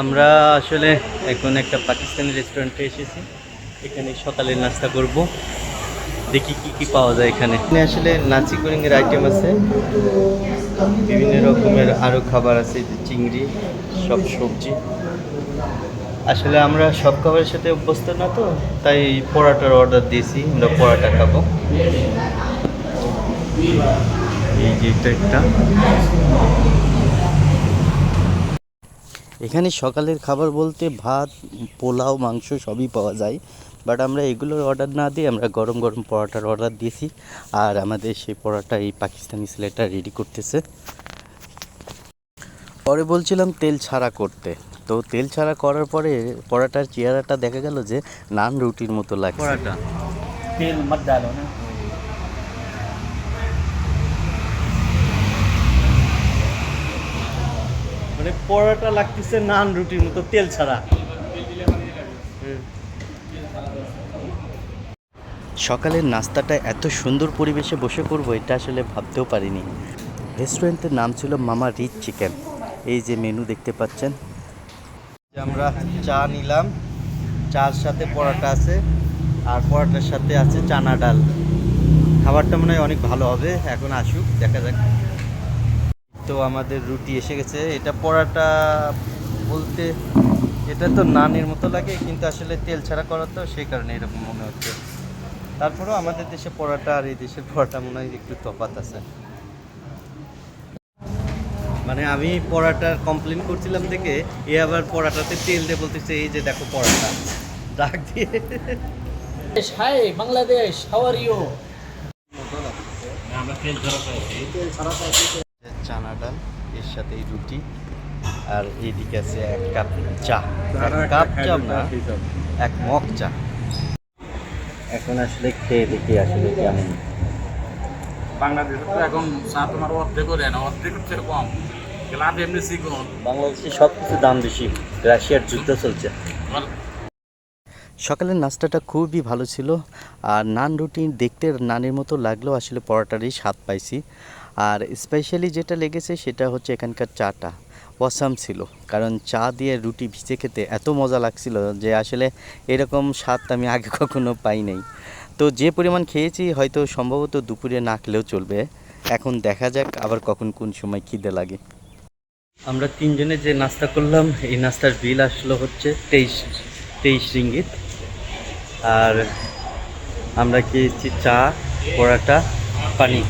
আমরা আসলে এখন একটা পাকিস্তানি রেস্টুরেন্টে এসেছি। এখানে সকালের নাস্তা করব। দেখি কি কি পাওয়া যায় এখানে। এখানে আসলে নাচি কুরিংয়ের আইটেম আছে। বিভিন্ন রকমের আরও খাবার আছে চিংড়ি, সব সবজি। আসলে আমরা সব খাবারের সাথে অভ্যস্ত না তো, তাই পরোটার অর্ডার দিয়েছি, আমরা পরোটা খাব। এই যে এটা একটা। এখানে সকালের খাবার বলতে ভাত, পোলাও, মাংস সবই পাওয়া যায়। বাট আমরা এগুলোর অর্ডার না দিয়ে আমরা গরম গরম পরোটার অর্ডার দিয়েছি। আর আমাদের সেই পরোটা এই পাকিস্তানি ছেলেটা রেডি করতেছে। পরে বলছিলাম তেল ছাড়া করতে। তো তেল ছাড়া করার পরে পরোটার চেহারাটা দেখা গেল যে নান রুটির মতো লাগে পরোটা। তেল না? পরোটা লাগতেছে নান রুটির মতো, তেল ছাড়া। সকালের নাস্তাটা এত সুন্দর পরিবেশে বসে করব, এটা আসলে ভাবতেও পারিনি। রেস্টুরেন্টের নাম ছিল মামা রিচ চিকেন। এই যে মেনু দেখতে পাচ্ছেন। আমরা চা নিলাম, চার সাথে পরোটা আছে, আর পরোটার সাথে আছে চানা ডাল। খাবারটা মনে হয় অনেক ভালো হবে, এখন আসুক, দেখা যাক। তো আমাদের রুটি এসে গেছে। এটা পরাটা বলতে এটা তো নানের মতো লাগে কিন্তু আসলে তেল ছাড়া করা তো সেই কারণে এরকম মনে হচ্ছে। তারপরেও আমাদের দেশে পরাটা আর এই দেশের পরাটা মনে হয় একটু তফাত আছে। মানে আমি পরাটার কমপ্লেন করছিলাম দেখে এ আবার পরাটাতে তেল দিয়ে বলতেছে এই যে দেখো পরাটা। ডাক দিয়ে। হাই বাংলাদেশ হাওয়ার ইউ আমরা তেল ছাড়া পাইছি চানা ডাল এর সাথে এই রুটি আর এইদিকে আছে এক কাপ চা। কাপ চা না এক মগ চা। এখন আসলে খেয়ে দেখি আসলে কেমন। বাংলাদেশে তো এখন চা তোমার অর্ধেক করে না অর্ধেক হচ্ছে কম। গ্লাস এমনি চিকন। বাংলাদেশে সব কিছু দাম বেশি রাশিয়ার যুদ্ধ চলছে। সকালের নাস্তাটা খুবই ভালো ছিল আর নান রুটি দেখতে নানের মতো লাগলেও আসলে পরোটারই স্বাদ পাইছি। আর স্পেশালি যেটা লেগেছে সেটা হচ্ছে এখানকার চাটা। অসাম ছিল, কারণ চা দিয়ে রুটি ভিজে খেতে এত মজা লাগছিল যে আসলে এরকম স্বাদ আমি আগে কখনো পাই নাই তো যে পরিমাণ খেয়েছি হয়তো সম্ভবত দুপুরে না খেলেও চলবে। এখন দেখা যাক আবার কখন কোন সময় খিদে লাগে। আমরা তিনজনে যে নাস্তা করলাম, এই নাস্তার বিল আসলো হচ্ছে তেইশ তেইশ রিঙ্গিত। আর আমরা খেয়েছি চা, পরাটা, পানি।